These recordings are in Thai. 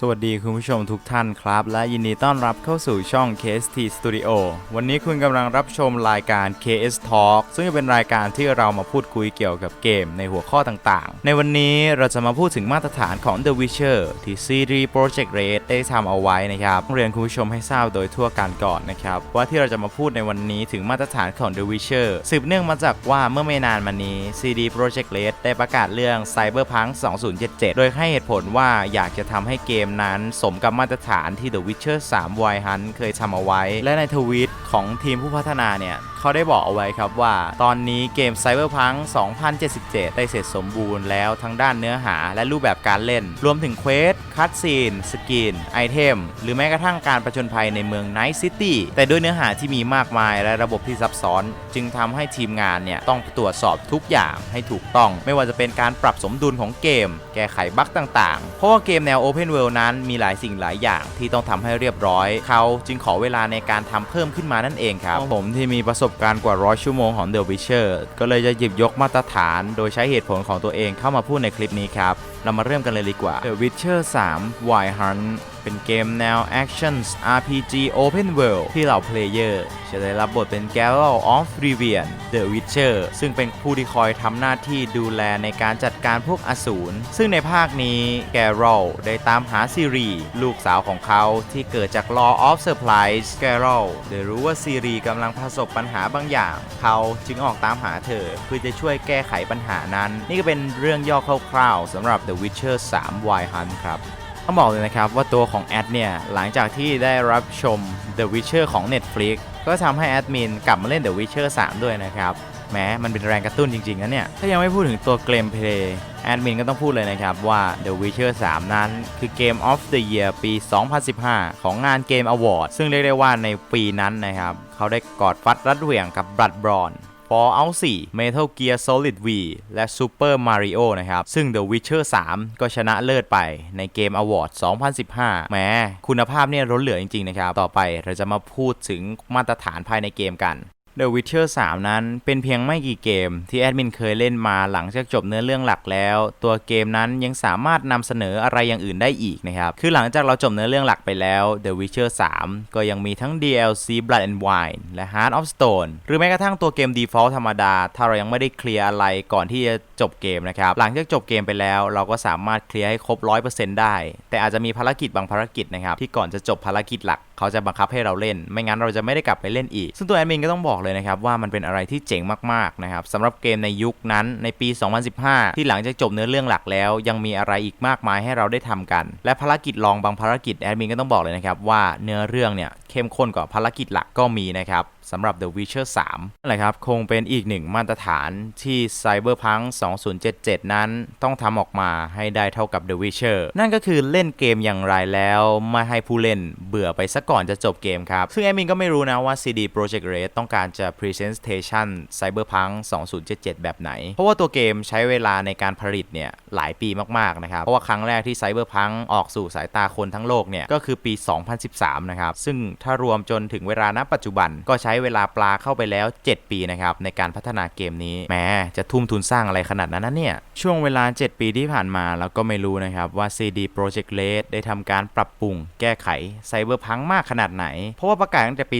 สวัสดีคุณผู้ชมทุกท่านครับ และยินดีต้อนรับเข้าสู่ช่อง KST Studio วันนี้คุณกำลังรับชมรายการ KS Talk ซึ่งเป็นรายการที่เรามาพูดคุยเกี่ยวกับเกมในหัวข้อต่างๆ ในวันนี้เราจะมาพูดถึงมาตรฐานของ The Witcher ที่ CD Projekt Red ได้ทำเอาไว้นะครับเรียนคุณผู้ชมให้ทราบโดยทั่วกันก่อนนะครับว่าที่เราจะมาพูดในวันนี้ถึงมาตรฐานของ The Witcher สืบเนื่องมาจากว่าเมื่อไม่นานมานี้ CD Projekt Red ได้ประกาศเรื่อง Cyberpunk 2077 โดยให้เหตุผลว่าอยากจะทำให้เกมนั้น สมกับมาตรฐานที่ The Witcher 3 Wild Hunt เคยทำเอาไว้ และในทวีตของทีมผู้พัฒนาเนี่ยเขาได้บอกเอาไว้ครับว่า ตอนนี้เกม Cyberpunk 2077 ได้เสร็จสมบูรณ์แล้วทั้งด้านเนื้อหาและรูปแบบการเล่น รวมถึงเควส คัตซีน สกิน ไอเทม หรือแม้กระทั่งการประจนภัยในเมืองไนท์ซิตี้แต่ด้วยเนื้อหาที่มีมากมายและระบบที่ซับซ้อน จึงทำให้ทีมงานเนี่ยต้องตรวจสอบทุกอย่างให้ถูกต้อง ไม่ว่าจะเป็นการปรับสมดุลของเกม แก้ไขบั๊กต่างๆ เพราะว่าเกมแนว Open World นั้นมีหลายสิ่งหลายอย่างที่ต้องทำให้เรียบร้อย เขาจึงขอเวลาในการทำเพิ่มขึ้นมานั่นเองครับผมที่มีประสบการณ์กว่าร้อยชั่วโมงของ The Witcher ก็เลยจะหยิบยกมาตรฐาน โดยใช้เหตุผลของตัวเองเข้ามาพูดในคลิปนี้ครับ เรามาเริ่มกันเลยดีกว่า The Witcher 3 Wild Hunt เป็นเกมแนว Action RPG Open World ที่เหล่าเพลเยอร์จะได้รับบทเป็น Geralt of Rivia The Witcher ซึ่งเป็นผู้ที่คอยทำหน้าที่ดูแลในการจัดการพวกอสูร ซึ่งในภาคนี้ Geralt ได้ตามหาซีรี ลูกสาวของเขาที่เกิดจาก Law of Surprise Geralt ได้รู้ว่าซีรีกำลังประสบปัญหาบางอย่าง เขาจึงออกตามหาเธอเพื่อจะช่วยแก้ไขปัญหานั้น นี่ก็เป็นเรื่องย่อคร่าวๆสำหรับ The Witcher 3 Wild Hunt ครับต้องบอกเลยนะครับว่าตัวของแอดเนี่ย หลังจากที่ได้รับชม The Witcher ของ Netflix ก็ทำให้แอดมินกลับมาเล่น The Witcher 3 ด้วยนะครับแม้มันเป็นแรงกระตุ้นจริงๆนะเนี่ย ถ้ายังไม่พูดถึงตัวเกมเพลย์แอดมินก็ต้องพูดเลยนะครับ ว่า The Witcher 3 นั้น คือเกม of the Year ปี 2015 ของงานเกม Award ซึ่งเรียกได้ว่าในปีนั้นนะครับ เขาได้กอดฟัดรัดเหวี่ยงกับ Bloodborne Fallout 4 Metal Gear Solid V และ Super Mario นะครับ ซึ่ง The Witcher 3 ก็ชนะเลิศไปในเกม Award 2015 แม้คุณภาพเนี่ยล้นเหลือจริง ๆ นะครับ ต่อไปเราจะมาพูดถึงมาตรฐานภายในเกมกัน The Witcher 3 นั้นเป็นเพียงไม่กี่เกมที่แอดมินเคยเล่นมาหลังจากจบเนื้อเรื่องหลักแล้ว ตัวเกมนั้นยังสามารถนำเสนออะไรอย่างอื่นได้อีกนะครับ คือหลังจากเราจบเนื้อเรื่องหลักไปแล้ว The Witcher 3 ก็ยังมีทั้ง DLC Blood and Wine และ Heart of Stone หรือแม้กระทั่งตัวเกม Default ธรรมดา ถ้าเรายังไม่ได้เคลียร์อะไรก่อนที่จะจบเกมนะครับ หลังจากจบเกมไปแล้วเราก็สามารถเคลียร์ให้ครบ 100%ได้ แต่อาจจะมีภารกิจบางภารกิจนะครับที่ก่อนจะจบภารกิจหลัก เขาจะบังคับให้เราเล่น ไม่งั้นเราจะไม่ได้กลับไปเล่นอีก ซึ่งตัวแอดมินก็ต้องบอกเลยนะครับว่ามันเป็นอะไรที่เจ๋งมากๆนะครับสำหรับเกมในยุคนั้นในปี 2015 ที่หลังจากจบเนื้อเรื่องหลักแล้ว ยังมีอะไรอีกมากมายให้เราได้ทำกัน และภารกิจลองบางภารกิจแอดมินก็ต้องบอกเลยนะครับว่าเนื้อเรื่องเนี่ย เข้มข้นกว่าภารกิจหลักก็มีนะครับสำหรับ The Witcher 3นั่นแหละครับคงเป็นอีกหนึ่งมาตรฐานที่ Cyberpunk 2077 นั้นต้องทำออกมาให้ได้เท่ากับ The Witcher นั่นก็คือเล่นเกมอย่างไรแล้วไม่ให้ผู้เล่นเบื่อไปซะก่อนจะจบเกมครับ ซึ่งแอมินก็ไม่รู้นะว่า CD Projekt Red ต้องการจะ Presentation Cyberpunk 2077 แบบไหน เพราะว่าตัวเกมใช้เวลาในการผลิตเนี่ยหลายปีมากๆนะครับ เพราะว่าครั้งแรกที่ Cyberpunk ออกสู่สายตาคนทั้งโลกเนี่ยก็คือปี 2013 นะครับ ซึ่งถ้ารวมจนถึงเวลาณปัจจุบันก็ใช้เวลาปลาเข้าไปแล้ว 7 ปีนะครับในการพัฒนาเกมนี้แม้จะทุ่มทุนสร้างอะไรขนาดนั้นนะเนี่ยช่วงเวลา 7 ปีที่ผ่านมาเราก็ไม่รู้นะครับว่า CD Projekt Red ได้ทำการปรับปรุงแก้ไข Cyberpunk มากขนาดไหน เพราะว่าประกาศตั้งแต่ปี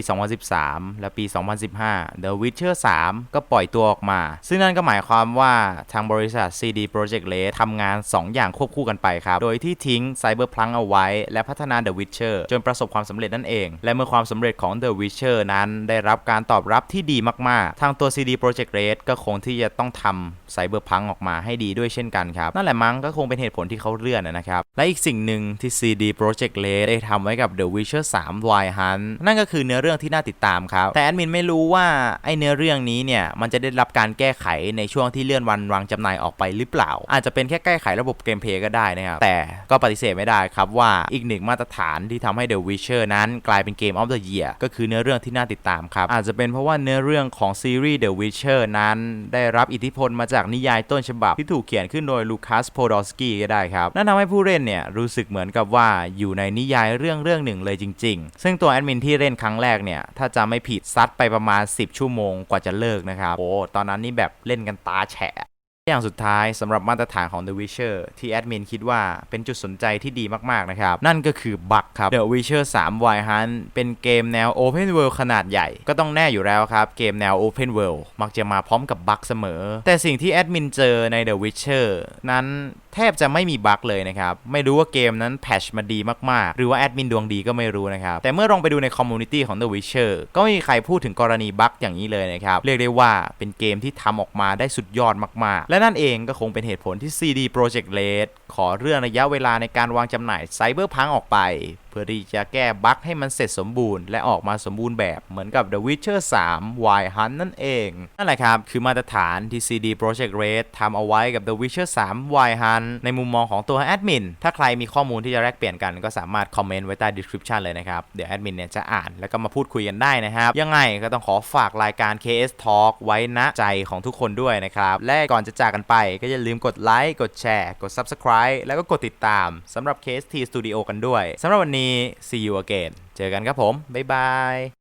2013 และปี 2015 The Witcher 3 ก็ปล่อยตัวออกมา ซึ่งนั่นก็หมายความว่าทางบริษัท CD Projekt Red ทำงาน 2 อย่างควบคู่กันไปครับ โดยที่ทิ้ง Cyberpunk เอาไว้ และพัฒนา The Witcher จนประสบความสำเร็จนั่นเองและเมื่อความสำเร็จของ The Witcher นั้นได้รับการตอบรับที่ดีมากๆ ทางตัว CD Projekt Red ก็คงที่จะต้องทำ Cyberpunk ออกมาให้ดีด้วยเช่นกันครับ นั่นแหละมั้งก็คงเป็นเหตุผลที่เขาเลื่อนนะครับ และอีกสิ่งหนึ่งที่ CD Projekt Red ได้ทำไว้กับ The Witcher 3 Wild Hunt นั่นก็คือเนื้อเรื่องที่น่าติดตามครับ แต่แอดมินไม่รู้ว่าไอเนื้อเรื่องนี้เนี่ยมันจะได้รับการแก้ไขในช่วงที่เลื่อนวันวางจำหน่ายออกไปหรือเปล่า อาจจะเป็นแค่แก้ไขระบบเกมเพลย์ก็ได้นะครับแต่ก็ปฏิเสธไม่ได้ครับว่าอีกหนึ่งมาตรฐานที่ทำให้ The Witcher นั้นกลายเป็นเกม of the Year ก็คือเนื้อเรื่องที่น่าติดตามครับ อาจจะเป็นเพราะว่าเนื้อเรื่องของซีรีส์ The Witcher นั้นได้รับอิทธิพลมาจากนิยายต้นฉบับ ที่ถูกเขียนขึ้นโดยลูคัสโพดอสกี้ก็ได้ครับนั่นทำให้ผู้เล่นเนี่ยรู้สึกเหมือนกับว่าอยู่ในนิยายเรื่องเรื่องหนึ่งเลยจริง ๆ ซึ่งตัวแอดมินที่เล่นครั้งแรกเนี่ยถ้าจะไม่ผิดซัดไปประมาณ 10 ชั่วโมงกว่าจะเลิกนะครับโอ้ตอนนั้นนี่แบบเล่นกันตาแฉะ อย่างสุดท้ายสำหรับมาตรฐานของ The Witcher ที่แอดมินคิดว่าเป็นจุดสนใจที่ดีมาก ๆ นะครับ นั่นก็คือบั๊กครับ The Witcher 3 Wild Hunt เป็นเกมแนว Open World ขนาดใหญ่ ก็ต้องแน่อยู่แล้วครับ เกมแนว Open World มักจะมาพร้อมกับบั๊กเสมอ แต่สิ่งที่แอดมินเจอใน The Witcher นั้น แทบจะไม่มีบั๊กเลยนะครับ ไม่รู้ว่าเกมนั้นแพชมาดีมาก ๆ หรือว่าแอดมินดวงดีก็ไม่รู้นะครับ แต่เมื่อลองไปดูในคอมมูนิตี้ของ The Witcher ก็ไม่มีใครพูดถึงกรณีบั๊กอย่างนี้เลยนะครับ เรียกได้ว่าเป็นเกมที่ทำออกมาได้สุดยอดมาก ๆ และนั่นเองก็คงเป็นเหตุผลที่ CD Projekt Red ขอเรื่องระยะเวลาในการวางจำหน่ายไซเบอร์พังออกไป พื่อที่จะแก้บั๊กให้มันเสร็จสมบูรณ์ และออกมาสมบูรณ์แบบเหมือนกับ The Witcher 3 Wild Hunt นั่นเอง นั่นแหละครับ คือมาตรฐานที่ CD Projekt Red ทำเอาไว้กับ The Witcher 3 Wild Hunt ในมุมมองของตัวแอดมินถ้าใครมีข้อมูลที่จะแลกเปลี่ยนกันก็สามารถคอมเมนต์ไว้ใต้ description เลยนะครับ เดี๋ยวแอดมินเนี่ยจะอ่านแล้วก็มาพูดคุยกันได้นะครับ ยังไงก็ต้องขอฝากรายการ KS Talk ไว้ณใจของทุกคนด้วยนะครับ และก่อนจะจากกันไปก็อย่าลืมกดไลค์กดแชร์กด subscribe แล้วก็กดติดตามสำหรับ KST Studio กันด้วยสำหรับวันนี้นี้ see you again เจอกันครับผม บ๊ายบาย